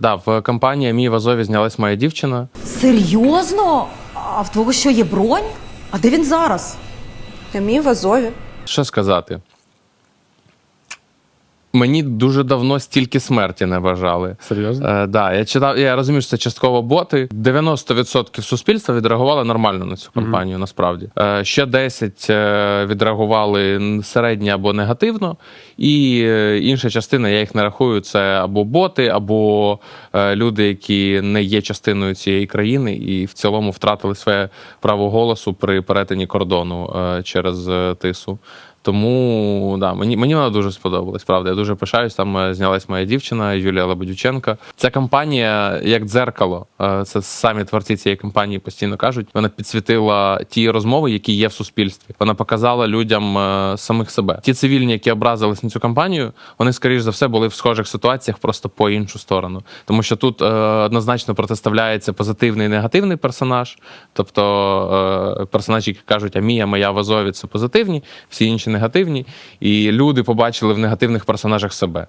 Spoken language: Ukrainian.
Да, в компанії Мій в Азові знялась моя дівчина. Серйозно? А в твого що є бронь? А де він зараз? Мій в Азові. Що сказати? Мені дуже давно стільки смерті не бажали. Серйозно? Е, да, я читав, я розумію, що це частково боти. 90% суспільства відреагували нормально на цю кампанію, насправді. Е, ще 10 е, відреагували середньо або негативно, і е, інша частина, я їх не рахую, це або боти, або е, люди, які не є частиною цієї країни, і в цілому втратили своє право голосу при перетині кордону е, через е, тису. Тому да, мені, мені вона дуже сподобалась. Правда, я дуже пишаюсь. Там е, знялась моя дівчина Юлія Лебедюченка. Ця кампанія як дзеркало. е, Це самі творці цієї кампанії постійно кажуть. Вона підсвітила ті розмови, які є в суспільстві. Вона показала людям е, самих себе. Ті цивільні, які образились на цю кампанію, вони скоріш за все були в схожих ситуаціях, просто по іншу сторону. Тому що тут однозначно протиставляється позитивний і негативний персонаж. Тобто персонажі, які кажуть, а Мія, моя в Азові це позитивні, всі інші негативні. І люди побачили в негативних персонажах себе.